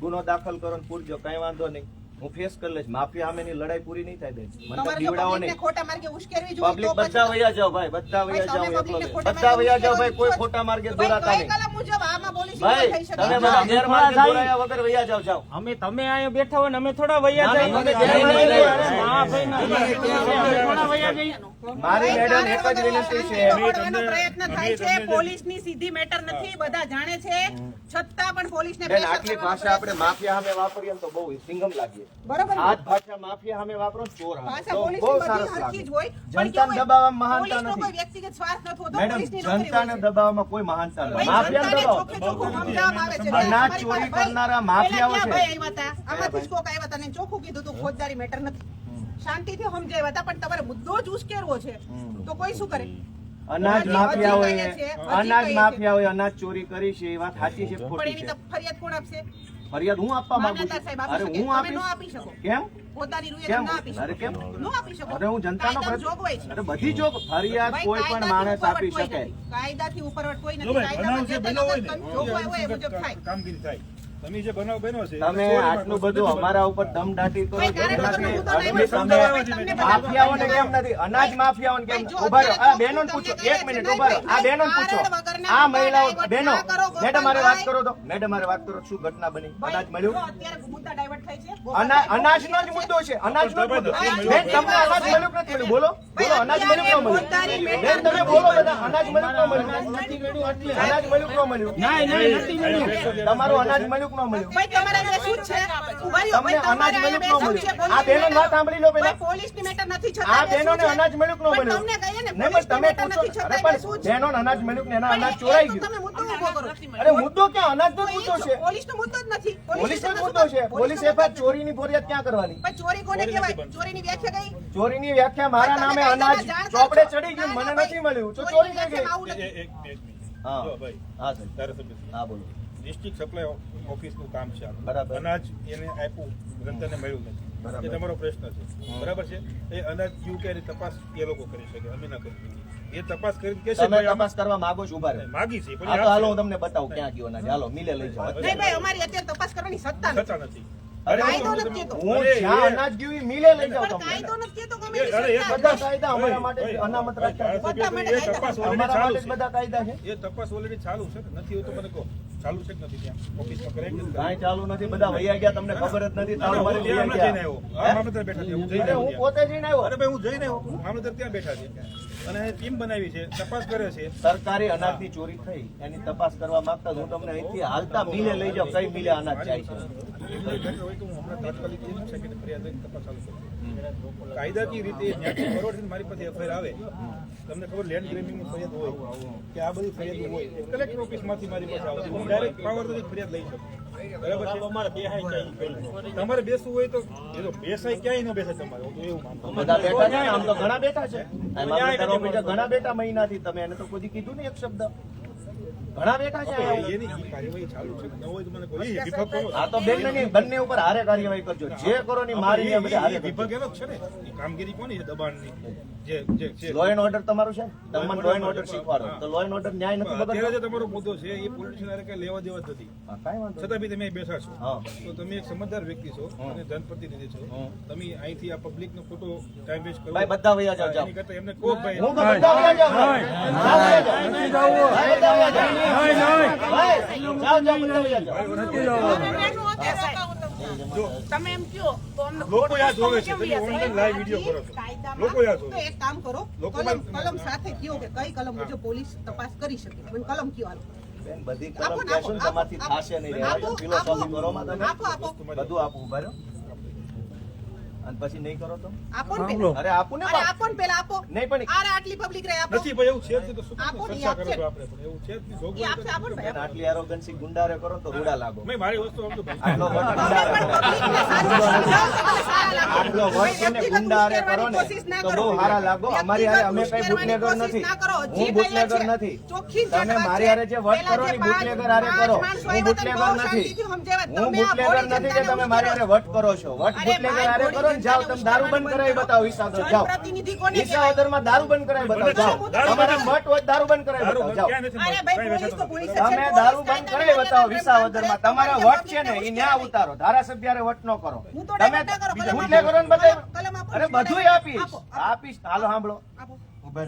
ગુનો દાખલ કરો ને પૂરજો કઈ વાંધો નહીં. હું ફેસ કરી લઈશ. માફિયા સામેની લડાઈ પૂરી નહીં થાય બેન. મને પબ્લિકને નહીં. ખોટા માર્ગે ઉશ્કેરવી જોઈએ પબ્લિક બધા વયા જાઓ ભાઈ બધા વયા જાઓ એકલો બધા વયા જાઓ ભાઈ કોઈ ખોટા માર્ગે દોરાતા નહીં. કલમ મુજબ આમાં પોલીસ ભાઈ તમે બધા ગેરમાર્ગે દોરાયા વગર વયા જાઓ જાઓ. અમે તમે અહીંયા બેઠા હોય ને અમે થોડા વૈયા ના, જઈએ. ના, અમે નહીં, જઈએ. નહીં, નહીં. હા, ભાઈ, ના, અમે થોડા વૈયા જઈએ. મારી મેડમ એક જ વિનંતી છે. શાંતિ દોહડવાનો અમે પ્રયત્ન થાય છે. તમને- પોલીસની સીધી મેટર નથી બધા જાણે છે. છતાં પોલીસને બેન આટલી ભાષા આપણે માફિયા સામે વાપરીએ તો બહુ સિંગમ લાગીએ. બરાબર આ ભાષા માફિયા સામે વાપરો ચોર ભાષા પોલીસ પોલીસની બહુ બધી સરસ જ લાગે. હોય. જનતાને દબાવવા મહાનતા નથી. કોઈ વ્યક્તિગત સ્વાર્થ નથી હોતો, પોલીસની નોકરી જનતાને દબાવવામાં કોઈ મહાનતા નથી. માફિયા દબાવો. અનાજ ચોરી કરનારા માફિયાઓ છે. ભાઈ આવ્યા હતા? આમાંથી જ કોક આવ્યા હતા ને ચોખ્ખું કીધું હતું ફોજદારી મેટર નથી. શાંતિથી સમજાવ્યા હતા પણ તમારે મુદ્દો જ ઉશ્કેરવો છે. તો કોઈ શું કરે? અનાજ માફિયાઓએ અનાજ માફિયાઓએ અનાજ ચોરી કરી છે એ વાત સાચી છે ખોટી છે. ફરિયાદ કોણ આપશે? ફરિયાદ હું આપવા માંગુ છું? અરે હું આપી શકો. કેમ? પોતાની રૂએ ના આપી શકો. અરે કેમ? નો આપી શકો. અરે હું જનતાનો પ્રતિ- જોગવાઈ છે. અરે બધી જોગ ફરિયાદ કોઈ પણ માણસ આપી શકે. કાયદાથી ઉપરવટ કોઈ નથી. કાયદામાં જે બન્યો હોય ને જોગવાઈ હોય એ મુજબ થાય. કામગીરી થાય. તમે જે બનાવ બન્યો છે તમે આટલું બધું અમારા ઉપર દમ દાટી બધા માફિયાઓને કેમ નથી? અનાજ માફિયાઓને કેમ? ઊભા રહો. આ બહેનો તમને પૂછો. એક મિનિટ ઊભા રહો. આ બહેનો પૂછો. આ મહિલાઓ બહેનો મેડમ મારે વાત કરો તો. મેડમ મારે વાત કરો. શું ઘટના બની? અનાજ મળ્યું? અનાજ અનાજનો જ મુદ્દો છે. અનાજ નો મુદ્દો. બેન તમને અનાજ મળ્યું નથી મળ્યું? બોલો. બોલો અનાજ મળ્યું કે ન મળ્યું? બેન તમે બોલો બધા. અનાજ મળ્યું કે ન મળ્યું? અનાજ મળ્યું કે ન મળ્યું? ના, ના, નથી મળ્યું. તમારું અનાજ મળ્યું કે ના મળ્યું ભાઈ, તમારા જે શું છે? ઊભા રહ્યો. ભાઈ, અનાજ મળ્યું કે ન મળ્યું આ બેનો ના સાંભળી લો પહેલા પોલીસની મેટર નથી છતાં આ બેનો ને અનાજ મળ્યું કે ન મળ્યું તમને કહીએ ને, નહીં પણ તમે પૂછો અરે પણ બેનો ને અનાજ મળ્યું કે એના અનાજ ચોરાઈ ગયું. તમે મુદ્દો ઊભો કરો. અરે મુદ્દો કે અનાજ નો મુદ્દો છે. પોલીસ નો મુદ્દો જ નથી. પોલીસ નો મુદ્દો છે? પોલીસ એ પર ચોરી ચોરીની ફરિયાદ ક્યાં કરવાની? પણ ચોરી કોને કહેવાય? ચોરીની વ્યાખ્યા કઈ? ચોરીની વ્યાખ્યા મારા નામે અનાજ ચોપડે ચડી ગયું મને નથી મળ્યું. તો ચોરી થઈ ગઈ એક- મિનિટ. હા. ભાઈ. હા ધારાસભ્ય હા બોલો. ડિસ્ટ્રિક્ટ સપ્લાય ઓફિસનું કામ છે. બરાબર. અનાજ એને આપ્યું જનતાને મળ્યું. નથી. એ તમારો પ્રશ્ન છે. બરાબર છે? એ અનાજ યુ કે તપાસ એ લોકો કરી શકે અમે ના કરી શકીએ. એ તપાસ કરી કે તમે તપાસ કરવા માંગો છો ઊભા રહે. માગી છે પણ હાલો હું તમને બતાવું ક્યાં ગયો અનાજ. હાલો મિલે લઈ જાઓ. નહીં ભાઈ અમારી અત્યારે તપાસ કરવાની સત્તા નથી. અરે કાયદો નથી કેતો હું જ્યાં અનાજ ગીવી મિલે લઈ જાવ તમને કાયદો નથી કેતો કે અમે અરે, એ બધા કાયદા અમારા માટે અનામત રાખ્યા છે. બધા માટે એ તપાસ અમારા ચાલુ માટે છે. બધા કાયદા છે એ તપાસ ઓલરેડી ચાલુ છે? નથી હોય તો મને કહો ચાલુ છે કે નથી ત્યાં ઓફિસમાં કરાય કે નથી? કાંઈ ચાલુ નથી બધા વૈયા ગયા તમને ખબર જ નથી ના, મારી લઈ હમણાં જઈને આવ્યો. મામલતદાર બેઠા છે. હું જઈને આવ્યો હું પોતે જઈને આવ્યો અરે ભાઈ હું જઈને આવ્યો. મામલતદાર ત્યાં બેઠા છે અને ટીમ બનાવી છે તપાસ કરે છે. સરકારી અનાજની ચોરી થઈ એની તપાસ કરવા માંગતા હું તમને અહીંથી હાલતા મિલે લઈ જાઓ કઈ મિલે અનાજ જાય છે. કાયદાકીય રીતે મારી પાસે એફઆઈઆર આવે. તમને ખબર લેન્ડ ગ્રેબિંગની ફરિયાદ હોય કે આ બધી ફરિયાદ હોય કલેક્ટર ઓફિસમાંથી મારી પાસે આવતી હું ડાયરેક્ટ પાવર ફરિયાદ લઈ શકું. તમારે બેસવું હોય તો બેસાય ક્યાંય ન બેસે તમારે હું તો એવું માનું. બધા બેઠા છે આમ તો ઘણા બેઠા છે. આ મામલતદાર ઓફિસે ઘણા બેઠા મહિનાથી તમે એને તો કોઈ કીધું ને એક શબ્દ. ઘણા બેઠા છે એની કાર્યવાહી ચાલુ છે ન? હોય મને કોઈ વિભાગ કરો આ તો બેન નહીં બંને ઉપર હારે કાર્યવાહી કરજો. જે કરો ની મારી હારે વિભાગ એનો છે ને? કામગીરી કોની છે દબાણની? લો એન્ડ ઓર્ડર તમારું છે? તમને લો એન્ડ ઓર્ડર શીખવાડો. તો લો એન્ડ ઓર્ડર ન્યાય નથી બગડતો? જે તમારો મુદ્દો છે એ પોલિટિશિયન કઈ લેવા દેવા જ નથી. વાંધો છતાં બી તમે બેઠા છો. હા. તો તમે એક સમજદાર વ્યક્તિ છો અને જનપ્રતિનિધિ છો. તમે અહીંથી આ પબ્લિક નો ખોટો ટાઈમ વેસ્ટ કરો. ભાઈ બધા વયા. કરતા એમને ભાઈ હું તો વયા વયા જાઓ, બધા વયા જાઓ. જો. તમે એમ કયો તો અમને લોકો આ જોવે છે તમે ઓનલાઈન લાઈવ વીડિયો કરો છો. લોકો આ જોવે એક કામ કરો કલમ કલમ સાથે કયો કે કઈ કલમ મુજબ પોલીસ તપાસ કરી શકે કલમ કયો હાલો બધી આપો કલમ ને, કહેશો ને આપો, તમારથી થાશે નહીં આપો, ફિલોસોફી આપો, કરો માં તમે આપો. આપો ઊભા રહ્યો. અને પછી નહીં કરો તો? આપો ને અરે આપો ને અરે આપો ને પેલા આપો. નહીં પણ અરે આટલી પબ્લિક રહે આપો. નથી ભાઈ એવું છે તો શું આપો ને, છો આપણે પણ. એવું છે જ નહીં. જોગવાઈ આપશે આપો ને ભાઈ. આટલી એરોગન્સી ગુંડારે કરો તો રૂડા લાગો. મેં મારી વસ્તુ આપજો ભાઈ. આટલો વટ ગુંડારે આટલો. વટ વ્યક્તિગત ગુંડારે કરો ને તો બહુ સારા લાગો. અમારી હારે અમે કઈ બુટલેગર નથી. કરો. હું બુટલેગર નથી. તમે મારી હારે જે વટ કરો ને બુટલેગર હારે કરો. હું બુટલેગર નથી. હું બુટલેગર નથી કે તમે મારી હારે વટ કરો છો. વટ બુટલેગર હારે કરો ને જાઓ તમે દારૂ બંધ કરાવી બતાવો વિસાવદર જાઓ. કોને કહેવાય? દારૂ બંધ કરાવી બતાવો જાઓ. તમારા બંધ- હોય દારૂ બંધ કરાવી બતાવો જાઓ. તમે દારૂ બંધ કરાવી બતાવો વિસાવદરમાં કાયદાના તમારા વટ છે ને એ ન્યા ઉતારો. ધારાસભ્ય વટ નો કરો. તમે ના કરું. ને બધા અરે બધું આપીશ. આપો, આપીશ. હાલો સાંભળો. ઊભા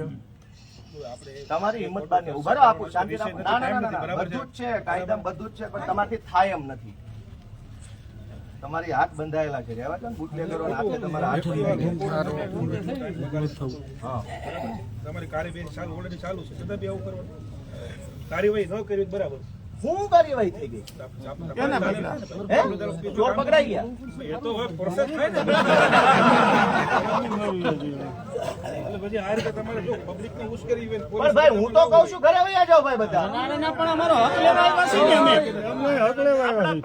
તમારી હિંમત નહીં ઊભા રહો આપું. શાંતિ રાખો. ના ના ના બધું જ છે કાયદા બધું જ છે પણ તમારથી થાય એમ નથી. તમારી હાથ બંધાયેલા છે. રહેવા દો બુટલેગરો હાથે તમારા હાથ બંધાયેલા હા. તમારી કાર્યવાહી ચાલુ ઓલરેડી ચાલુ છે. છતાં બી આવું કરવાનું. કાર્યવાહી ન કરવી તો બરાબર. શું કાર્યવાહી થઈ ગઈ. કેના હે? ચોર પકડાઈ ગયા. એ તો હવે પ્રોસેસ થાય ને. પછી આ રીતે તમારે જો પબ્લિક ને ઉશ્કેરી હોય, પણ ભાઈ હું તો કહું છું ઘરે વયા જાઓ ભાઈ બધા. ના, ના, પણ અમારો હક લેવા આવ્યા છીએ ને અમે.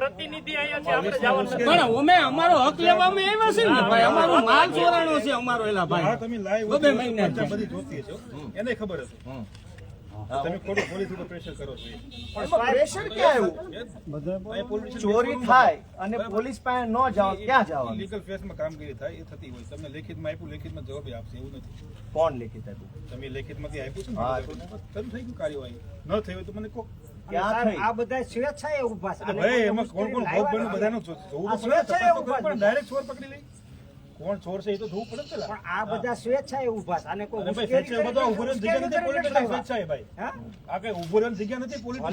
પ્રતિનિધિ અહીંયા છે આપણે જવાનું પણ અમે અમારો હક લેવામાં આવ્યા છે ને ભાઈ અમારો માલ ચોરાણો છે અમારો એલા ભાઈ. તમે લાઈવ બબે મહિના બધી જોતી હશે. એને ખબર હશે. ચોરી થાય અને પોલીસ પાસે ન જાઓ ક્યાં જાઓ લીગલ ફેસમાં કામગીરી થાય એ થતી હોય. તમને લેખિતમાં આપ્યું લેખિતમાં જવાબ આપશે એવું નથી. કોણ લેખિત આપ્યું? તમે લેખિતમાંથી આપ્યું છે હા. તમે થઈ ગયું કાર્યવાહી. ન થઈ હોય તો મને કહો. આ બધા સ્વેચ્છાએ ઊભા છે. ભાઈ એમાં કોણ કોણ ભોગ બન્યું બધાનું જોવું સ્વેચ્છાએ પડે. છે. ડાયરેક્ટ ચોર પકડી લઈ કોણ ચોર છે એ તો જોવું પડે પેલા. પણ આ બધા સ્વેચ્છાએ ઊભા છે. અને કોઈ મુશ્કેલી બધો ઊભો રહેવાની જગ્યા નથી પોલીસ સ્વેચ્છાએ ભાઈ. હા? આ કઈ ઊભો રહેવાની જગ્યા નથી પોલીસ પણ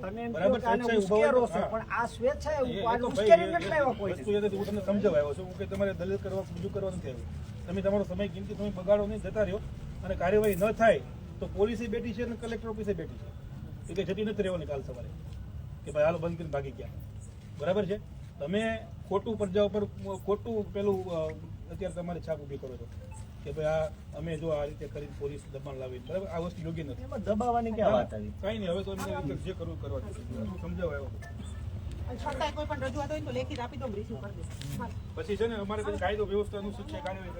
તમે બરાબર, સ્વેચ્છાએ તો- છો, પણ આ સ્વેચ્છાએ ભાઈ, ઉશ્કેરી એ- નથી લાવ્યો કોઈ. વસ્તુ એટલે હું તમને સમજાવવા આવ્યો છું કે તમારે દલીલ કરવા બીજું કરવા નથી આવ્યું તમે તમારો સમય કિંમતી તમે બગાડો નહીં જતા રહ્યો. અને કાર્યવાહી ન થાય તો પોલીસે બેઠી છે અને કલેક્ટર ઓફિસે બેઠી છે. એ કે જતી નથી રહેવાની કાલ સવારે. કે ભાઈ હાલો બંધ કરીને ભાગી ગયા. બરાબર છે? તમે ખોટું પ્રજા ઉપર ખોટું પેલું અત્યારે તમારે છાપ ઊભી કરો છો. કે ભાઈ આ અમે જો આ રીતે કરી પોલીસ દબાણ લાવી. બરાબર? આ વસ્તુ યોગ્ય નથી. એમાં દબાવવાની ક્યાં વાત આવી? કઈ નહીં હવે તો એમને જે કરવું કરવા છે. આવ્યો અને છતાંય કોઈ પણ રજૂઆત હોય ને તો લેખિત આપી દો રિસીવ કરી દઈશ હા. પછી છે ને અમારે કાયદો વ્યવસ્થા અનુસૂચિત છે કાર્યવાહી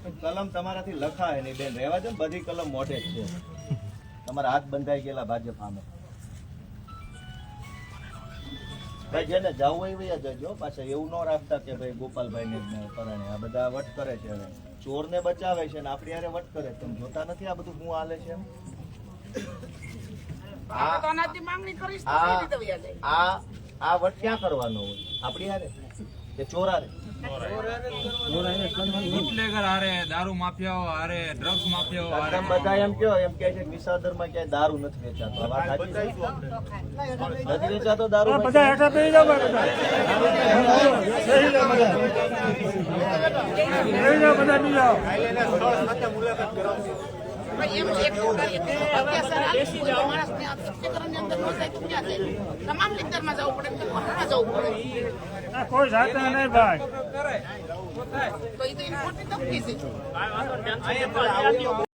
કરી કલમ તમારાથી લખાય નહીં બેન. રહેવા દો બધી કલમ મોઢે છે. તમારા હાથ બંધાઈ ગયેલા ભાજપ સામે. ભાઈ જેને જવું હોય એ વયા જજો પાછા એવું ન રાખતા કે ભાઈ ગોપાલભાઈ ને પરાણે. આ બધા વટ કરે છે હવે. ચોર ને બચાવે છે ને આપણી હારે વટ કરે છે. તમે જોતા નથી આ બધું હું હાલે છે એમ? આ આ આ આ વટ ક્યાં કરવાનો હોય? આપણી હારે? કે ચોર હારે બુટલેગર હારે દારૂ માફિયાઓ હારે ડ્રગ્સ માફિયાઓ હારે બધા એમ કહો એમ કહે છે વિસાદરમાં ક્યાંય દારૂ નથી વેચાતો. આ વાત સાચી છે? નથી વેચાતો દારૂ બધા હેઠા પેરી જાવ બધા. પેરી જાવ બધા. બી જાવ બધા એમ જાવ કે ક્યાં? તમામ લેક્ચરમાં પડે પડે. કોઈ જાતે નહીં ભાઈ. તો એ તો ખોટી તકતી છે.